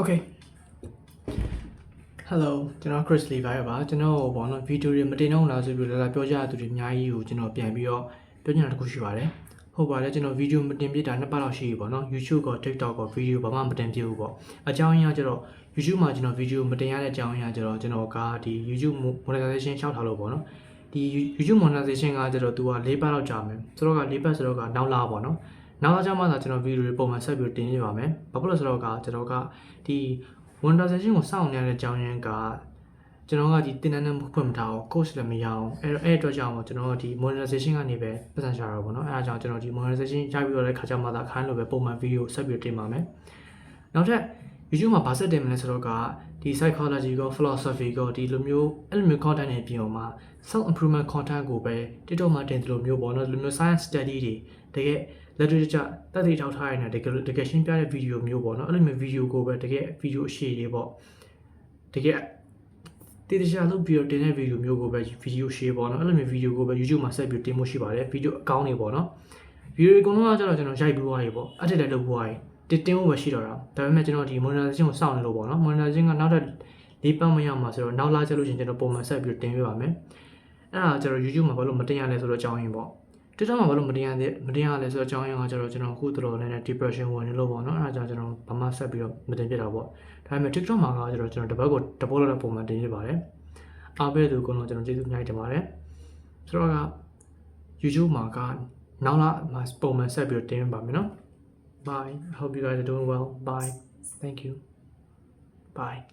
Okay Hello ကျွန်တော် Chris Levi ပါကျွန်တော်ဘောနော်ဗီဒီယိုတွေမတင်တော့ဘူးလားဆိုပြီးတော့လာပြောကြတဲ့သူတွေအများကြီးကိုကျွန်တော်ပြန်ပြီးတော့ပြောချင်တာတစ်ခုရှိပါတယ်ဟုတ်ပါတယ်ကျွန်တော်ဗီဒီယိုမတင်ပြတာနှစ်ပတ်လောက်ရှိပြီပေါ့နော် YouTube ကော TikTok ကောဗီဒီယိုဘာမှမတင်ပြဘူးပေါ့အကြောင်းရင်းကကျတော့ YouTube မှာကျွန်တော်ဗီဒီယိုမတင်ရတဲ့အကြောင်းရင်းကကျတော့ကျွန်တော်ကဒီ YouTube monetization ရှောက်ထားလို့ပေါ့နော်ဒီ YouTube monetization ကကျတော့သူက၄ပတ်လောက်ကြာမယ်ဆိုတော့က၄ပတ်ဆိုတော့ကနောက်လာပေါ့နော် နောက်လာကြမှသာကျွန်တော်ဗီဒီယိုတွေပုံမှန်ဆက်ပြီးတင်ပြပါမယ်ဘာဖြစ်လို့လဲဆိုတော့ကကျွန်တော်ကဒီ monetization ကိုစောင့်နေတဲ့အကြောင်းရင်းကကျွန်တော်ကဒီတင်တန်းနဲ့ဖွင့်မထားအောင် coach လည်းမရအောင်အဲ့တော့အဲ့အတွက်ကြောင့်မို့ကျွန်တော်ကဒီ monetization ကနေပဲပတ်စံရှာတာပေါ့နော်အဲ့ဒါကြောင့်ကျွန်တော်ဒီ monetization ရပြီးတော့လည်းခါကြမှာသာခိုင်းလို့ပဲပုံမှန် video ဆက်ပြီးတင်ပါမယ်နောက်ထပ် YouTube မှာဗာဆက်တင်မလဲဆိုတော့ကဒီ psychology ကို philosophy ကိုဒီလိုမျိုးအဲ့လိုမျိုး content တွေပြင်အောင်မှာ self improvement content ကိုပဲ TikTok မှာတင်တယ်လို့မျိုးပေါ့နော်ဒီလိုမျိုး science study တွေတကယ် literature တက်သေးထောက်ထားရတဲ့တကယ်တကယ်ရှင်းပြတဲ့ video မျိုးပေါ့နော်အဲ့လိုမျိုး video ကိုပဲတကယ် video အရှိတွေပေါ့တကယ်တည်တခြားလုပ်ပြီးတော့တင်တဲ့ video မျိုးကိုပဲ video ရှေ့ပေါ့နော်အဲ့လိုမျိုး video ကိုပဲ YouTube မှာဆက်ပြီးတင်မှုရှိပါတယ် video အကောင့်တွေပေါ့နော် video တွေအကုန်လုံးကကျတော့ကျွန်တော်ရိုက်ပြီးသွားပြီပေါ့အထက်တက်လုပ်ပြီးသွားပြီ တင်တင်ဖို့ပဲရှိတော့တာဒါပေမဲ့ကျွန်တော်ဒီ monetization ကိုစောင့်နေလို့ပေါ့နော် monetization ကနောက်ထပ်လေးပတ်မရမှာဆိုတော့နောက်လာကြလို့ရှိရင်ကျွန်တော်ပုံမှန်ဆက်ပြီးတင်ပေးပါမယ်အဲ့ဒါကျတော့ YouTube မှာဘာလို့မတင်ရလဲဆိုတော့အကြောင်းရင်းပေါ့ TikTok မှာဘာလို့မတင်ရသေးမတင်ရလဲဆိုတော့အကြောင်းရင်းကကျတော့ကျွန်တော်အခုတော်တော်နဲ့ depression ဝင်နေလို့ပေါ့နော်အဲ့ဒါကြောင့်ကျွန်တော်ဘာမှဆက်ပြီးတော့မတင်ပြတာပေါ့ဒါပေမဲ့ TikTok မှာကကျတော့ကျွန်တော်တစ်ပတ်ကိုတစ်ပုတ်လောက်တဲ့ပုံမှန်တင်ပြပါတယ်အားပေးတဲ့သူကတော့ကျွန်တော်ကျေးဇူးအများကြီးတင်ပါတယ်ဆိုတော့က YouTube မှာကနောက်လာမှာပုံမှန်ဆက်ပြီးတော့တင်ပါမယ်နော် Bye. I hope you guys are doing well. Bye. Thank you. Bye